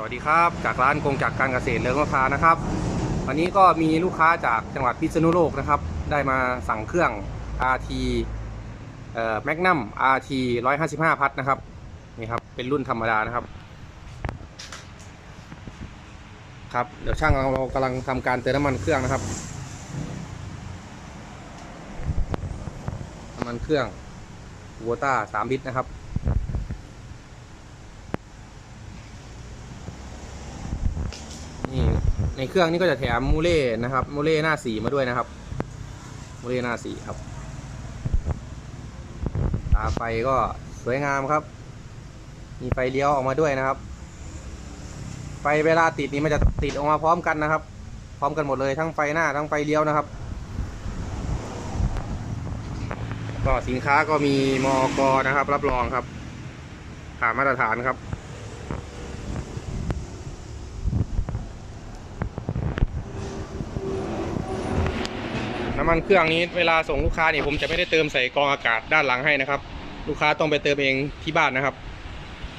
สวัสดีครับจากร้านกงจากการเกษตรเลิงมะพร้าวนะครับ วันนี้ก็มีลูกค้าจากจังหวัดพิษณุโลกนะครับ ได้มาสั่งเครื่อง RT เอ่อ Magnum RT 155 พัทนะครับนี่ครับเป็นรุ่นธรรมดานะครับครับเดี๋ยวช่างเราเรากำลังทำการเติมน้ำมันเครื่องนะครับน้ำมันเครื่องวอต้า3ลิตรนะครับ นี่ ในเครื่องนี้ก็จะแถมมูเล่นะครับมูเล่หน้าสีมาด้วยนะครับมูเล่หน้าสีครับ ตาไฟก็สวยงามครับ มีไฟเลี้ยวออกมาด้วยนะครับ ไฟเวลาติดนี่มันจะติดออกมาพร้อมกันนะครับ พร้อมกันหมดเลยทั้งไฟหน้าทั้งไฟเลี้ยวนะครับ ก็สินค้าก็มีมอกนะครับ รับรองครับผ่านมาตรฐานครับ น้ำมันเครื่องนี้เวลาส่งลูกค้านี่ผมจะไม่ได้เติมใส่กองอากาศด้านหลังให้นะครับ ลูกค้าต้องไปเติมเองที่บ้านนะครับ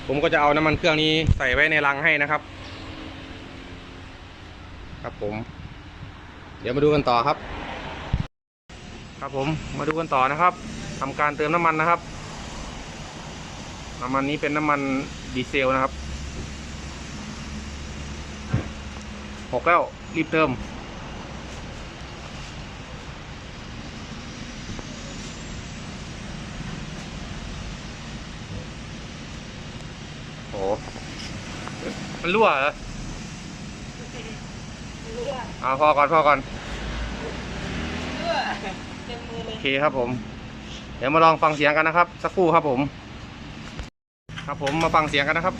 ผมก็จะเอาน้ำมันเครื่องนี้ใส่ไว้ในรังให้นะครับ ครับผม เดี๋ยวมาดูกันต่อครับ ครับผมมาดูกันต่อนะครับทำการเติมน้ำมันนะครับ น้ำมันนี้เป็นน้ำมันดีเซลนะครับหกแล้วรีบเติม อ้มันรั่วเหรอเอาพอก่อนพอก่อนเต็มมือเลโอยเคครับผม เดี๋ยวมาลองฟังเสียงกันนะครับ สักครู่ครับผม ครับผมมาฟังเสียงกันนะครับ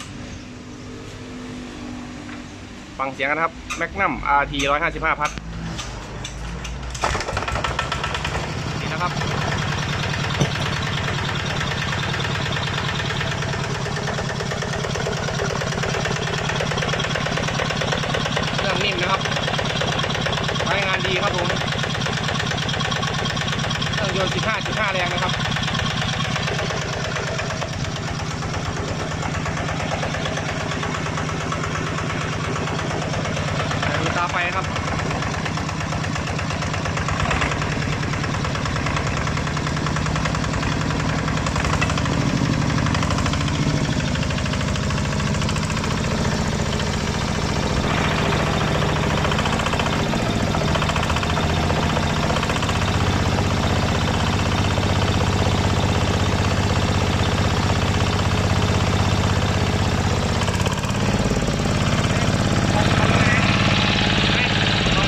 ฟังเสียงกันนะครับแมกนัม RT 155พัทนี่นะครับ เครื่องนิ่มนะครับใช้งาน ดีครับผมเครื่องยนต์ 15.5 แรงนะครับ ดูตาไฟครับ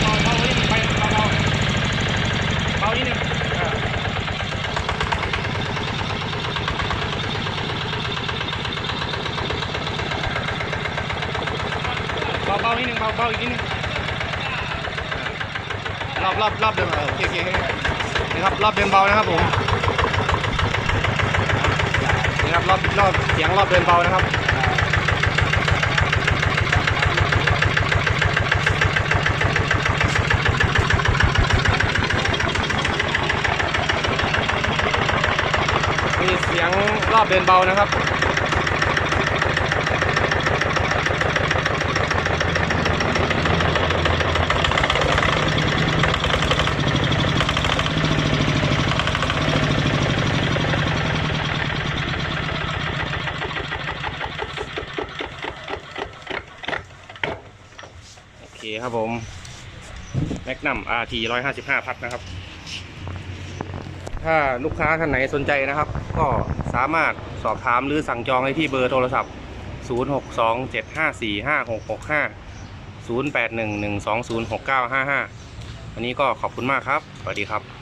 เบาๆเบาๆนิดนึงไปเบาๆเบานิดนึงเออเบาๆ นิดนึงเบาๆอีกนิดนึงรอบรอบรอบเดิมเออโอเคโอเคนี่ครับรอบเดิมเบานะครับผมนี่ครับรอบรอบเสียงรอบเดินเบานะครับมีเสียงรอบเดินเบานะครับ เคครับผมแมกนัม RT 155 พัทนะครับ ถ้าลูกค้าท่านไหนสนใจนะครับ ก็สามารถสอบถามหรือสั่งจองได้ที่เบอร์โทรศัพท์ 0627545665 0811206955 วันนี้ก็ขอบคุณมากครับ สวัสดีครับ